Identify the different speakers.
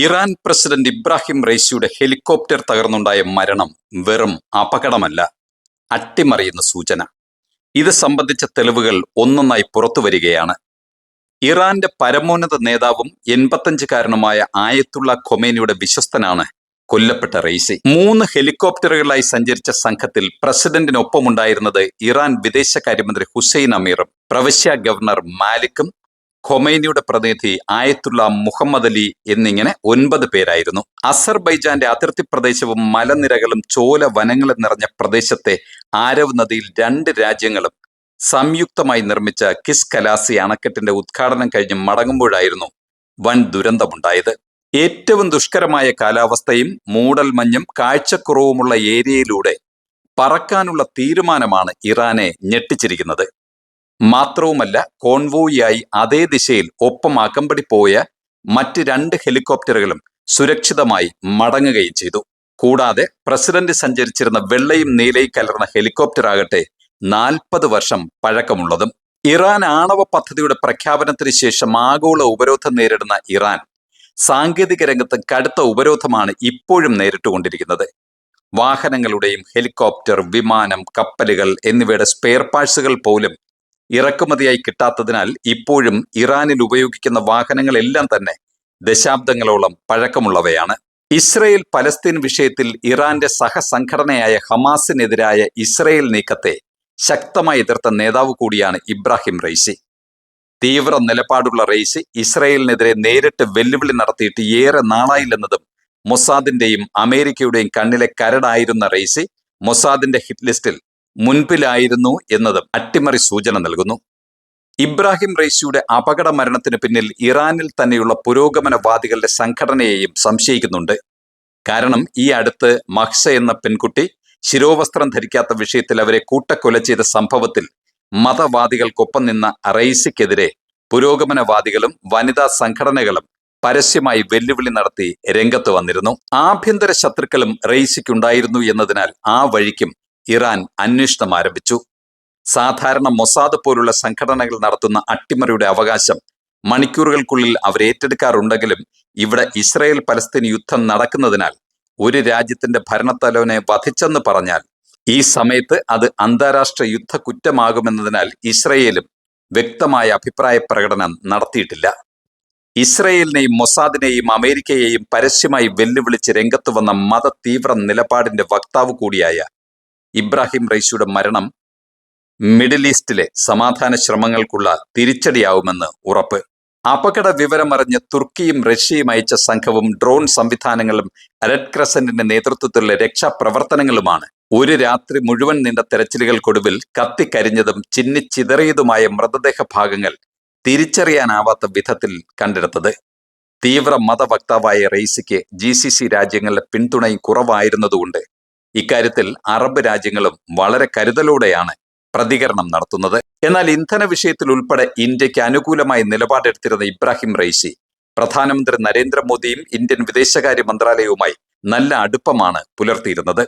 Speaker 1: Iran president Ibrahim റൈസിയുടെ helicopter തകർന്നുണ്ടായ മരണം വെറും അപകടമല്ല അട്ടിമറിയുന്ന സൂചന. ഇത് സംബന്ധിച്ച തെളിവുകൾ ഒന്നൊന്നായി പുറത്തു വരികയാണ്. ഇറാന്റെ പരമോന്നത നേതാവും എൺപത്തഞ്ചുകാരനുമായ ആയത്തുള്ള ഖൊമേനിയുടെ വിശ്വസ്തനാണ് കൊല്ലപ്പെട്ട റെയ്സി മൂന്ന് ഹെലികോപ്റ്ററുകളായി സഞ്ചരിച്ച സംഘത്തിൽ പ്രസിഡന്റിനൊപ്പമുണ്ടായിരുന്നത് ഇറാൻ വിദേശകാര്യമന്ത്രി ഹുസൈൻ അമീറും പ്രവശ്യ ഗവർണർ മാലിക്കും ഖൊമൈനിയുടെ പ്രതിനിധി ആയത്തുള്ള മുഹമ്മദ് അലി എന്നിങ്ങനെ ഒൻപത് പേരായിരുന്നു. അസർബൈജാന്റെ അതിർത്തി പ്രദേശവും മലനിരകളും ചോല വനങ്ങളും നിറഞ്ഞ പ്രദേശത്തെ ആരവ് നദിയിൽ രണ്ട് രാജ്യങ്ങളും സംയുക്തമായി നിർമ്മിച്ച കിസ് കലാസി അണക്കെട്ടിന്റെ ഉദ്ഘാടനം കഴിഞ്ഞ് മടങ്ങുമ്പോഴായിരുന്നു വൻ ദുരന്തമുണ്ടായത്. ഏറ്റവും ദുഷ്കരമായ കാലാവസ്ഥയും മൂടൽമഞ്ഞും കാഴ്ചക്കുറവുമുള്ള ഏരിയയിലൂടെ പറക്കാനുള്ള തീരുമാനമാണ് ഇറാനെ ഞെട്ടിച്ചിരിക്കുന്നത്. മാത്രവുമല്ല കോൺവോയിയായി അതേ ദിശയിൽ ഒപ്പം അകമ്പടി പോയ മറ്റ് രണ്ട് ഹെലികോപ്റ്ററുകളും സുരക്ഷിതമായി മടങ്ങുകയും ചെയ്തു. കൂടാതെ പ്രസിഡന്റ് സഞ്ചരിച്ചിരുന്ന വെള്ളയും നീലയും കലർന്ന ഹെലികോപ്റ്റർ ആകട്ടെ നാൽപ്പത് വർഷം പഴക്കമുള്ളതും. ഇറാൻ ആണവ പദ്ധതിയുടെ പ്രഖ്യാപനത്തിന് ശേഷം ആഗോള ഉപരോധം നേരിടുന്ന ഇറാൻ സാങ്കേതിക രംഗത്ത് കടുത്ത ഉപരോധമാണ് ഇപ്പോഴും നേരിട്ടുകൊണ്ടിരിക്കുന്നത്. വാഹനങ്ങളുടെയും ഹെലികോപ്റ്റർ വിമാനം കപ്പലുകൾ എന്നിവയുടെ സ്പെയർ പാർട്സുകൾ പോലും ഇറക്കുമതിയായി കിട്ടാത്തതിനാൽ ഇപ്പോഴും ഇറാനിൽ ഉപയോഗിക്കുന്ന വാഹനങ്ങളെല്ലാം തന്നെ ദശാബ്ദങ്ങളോളം പഴക്കമുള്ളവയാണ്. ഇസ്രയേൽ പലസ്തീൻ വിഷയത്തിൽ ഇറാന്റെ സഹസംഘടനയായ ഹമാസിനെതിരായ ഇസ്രയേൽ നീക്കത്തെ ശക്തമായി എതിർത്ത നേതാവ് കൂടിയാണ് ഇബ്രാഹിം റെയ്സി. തീവ്ര നിലപാടുള്ള റെയ്സി ഇസ്രയേലിനെതിരെ നേരിട്ട് വെല്ലുവിളി നടത്തിയിട്ട് ഏറെ നാളായില്ലെന്നതും മൊസാദിന്റെയും അമേരിക്കയുടെയും കണ്ണിലെ കരടായിരുന്ന റെയ്സി മൊസാദിന്റെ ഹിറ്റ് ലിസ്റ്റിൽ മുൻപിലായിരുന്നു എന്നതും അട്ടിമറി സൂചന നൽകുന്നു. ഇബ്രാഹിം റൈസിയുടെ അപകട മരണത്തിന് പിന്നിൽ ഇറാനിൽ തന്നെയുള്ള പുരോഗമനവാദികളുടെ സംഘടനയെയും സംശയിക്കുന്നുണ്ട്. കാരണം ഈ അടുത്ത് മഹ്സ എന്ന പെൺകുട്ടി ശിരോവസ്ത്രം ധരിക്കാത്ത വിഷയത്തിൽ അവരെ കൂട്ടക്കൊല ചെയ്ത സംഭവത്തിൽ മതവാദികൾക്കൊപ്പം നിന്ന റൈസിക്കെതിരെ പുരോഗമനവാദികളും വനിതാ സംഘടനകളും പരസ്യമായി വെല്ലുവിളി നടത്തി രംഗത്ത് വന്നിരുന്നു. ആഭ്യന്തര ശത്രുക്കളും റെയ്സിക്കുണ്ടായിരുന്നു എന്നതിനാൽ ആ വഴിക്കും ഇറാൻ അന്വേഷണം ആരംഭിച്ചു. സാധാരണ മൊസാദ് പോലുള്ള സംഘടനകൾ നടത്തുന്ന അട്ടിമറിയുടെ അവകാശം മണിക്കൂറുകൾക്കുള്ളിൽ അവർ ഏറ്റെടുക്കാറുണ്ടെങ്കിലും ഇവിടെ ഇസ്രായേൽ പലസ്തീൻ യുദ്ധം നടക്കുന്നതിനാൽ ഒരു രാജ്യത്തിന്റെ ഭരണത്തലവനെ വധിച്ചെന്ന് പറഞ്ഞാൽ ഈ സമയത്ത് അത് അന്താരാഷ്ട്ര യുദ്ധ കുറ്റമാകുമെന്നതിനാൽ ഇസ്രയേലും വ്യക്തമായ അഭിപ്രായ പ്രകടനം നടത്തിയിട്ടില്ല. ഇസ്രയേലിനെയും മൊസാദിനെയും അമേരിക്കയെയും പരസ്യമായി വെല്ലുവിളിച്ച് രംഗത്ത് വന്ന മത തീവ്ര നിലപാടിന്റെ വക്താവ് കൂടിയായ ഇബ്രാഹിം റൈസിയുടെ മരണം മിഡിൽ ഈസ്റ്റിലെ സമാധാന ശ്രമങ്ങൾക്കുള്ള തിരിച്ചടിയാവുമെന്ന് ഉറപ്പ്. അപകട വിവരമറിഞ്ഞ് തുർക്കിയും റഷ്യയും അയച്ച സംഘവും ഡ്രോൺ സംവിധാനങ്ങളും റെഡ് ക്രസന്റിന്റെ നേതൃത്വത്തിലുള്ള രക്ഷാപ്രവർത്തനങ്ങളുമാണ്. ഒരു രാത്രി മുഴുവൻ നീണ്ട തെരച്ചിലുകൾക്കൊടുവിൽ കത്തിക്കരിഞ്ഞതും ചിന്നിച്ചിതറിയതുമായ മൃതദേഹ ഭാഗങ്ങൾ തിരിച്ചറിയാനാവാത്ത വിധത്തിൽ കണ്ടെടുത്തത്. തീവ്ര മതവക്താവായ റെയ്സിക്ക് ജി സി സി രാജ്യങ്ങളുടെ പിന്തുണയും കുറവായിരുന്നതുകൊണ്ട് ഇക്കാര്യത്തിൽ അറബ് രാജ്യങ്ങളും വളരെ കരുതലോടെയാണ് പ്രതികരണം നടത്തുന്നത്. എന്നാൽ ഇന്ധന വിഷയത്തിൽ ഉൾപ്പെടെ ഇന്ത്യയ്ക്ക് അനുകൂലമായി നിലപാടെടുത്തിരുന്ന ഇബ്രാഹിം റൈസി പ്രധാനമന്ത്രി നരേന്ദ്രമോദിയും ഇന്ത്യൻ വിദേശകാര്യ മന്ത്രാലയവുമായി നല്ല അടുപ്പമാണ് പുലർത്തിയിരുന്നത്.